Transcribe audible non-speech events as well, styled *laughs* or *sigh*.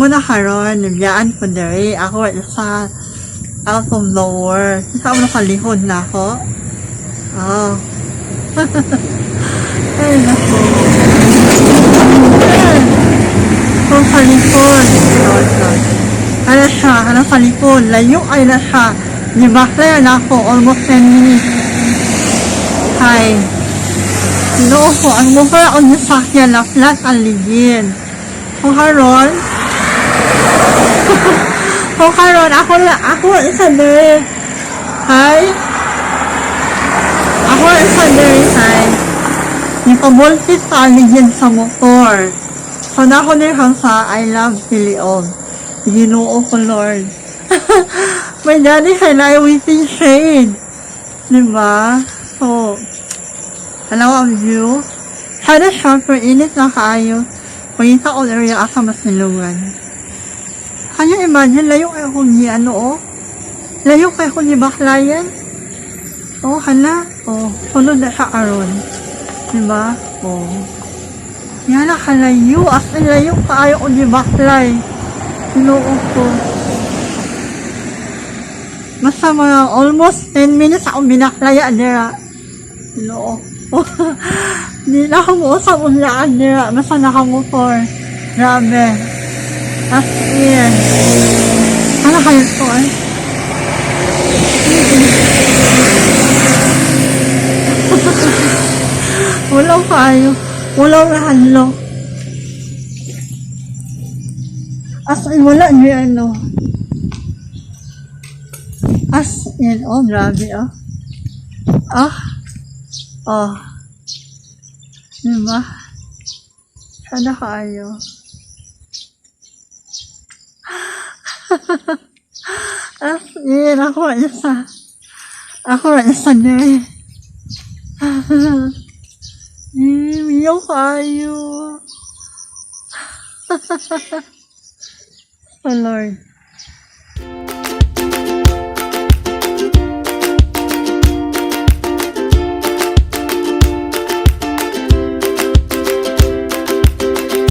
Kung na karon, nabiyaan ko diri, ako isa out of nowhere. Isa mo nakalihod na ako. Oh. *laughs* Ay, naku. Kung kalipon. Lord, Lord. Ano siya, ano kalipon. Layo ay na siya. Di ba kaya na ako, almost 10 minutes. Hi. Ginoo ko, ang mukha sa akin na flat ang ligin. Kung karon, kung karon, ako ako isa na. Hi. Ako isa na, hi. Nipabultis sa ligin sa motor. So, na ako nila sa I love Pilion. Ginoo ko, Lord. *laughs* My daddy had I within shade. Diba? So, I love you. Sana siya, pero init na kaayo. Pagkita ko na rin asa masilungan. Can you imagine, layo kayo kung ni ano, oh? Layo kayo kung ni Baklayan? Oh, hala. Oh, sunod na siya karon. Diba? Oh. Yan na kalayo. As in, layo kaayo kung ni Baklay. Tinoo ko. Basta mga almost 10 minutes ako binaklaya nila. Tinoo ko. *laughs* Hindi na ako mausap ulaan nila. Basta nakamotor. Grabe. As in. Ano kayo to *laughs* eh? Walang kayo. Walang halo. As in, wala niya ano. As in, oh, grabe, oh. Ah. Oh. Diba? Sana kayo. As in, ako isa. Ako isa na eh. Iyo kayo. oh Lord.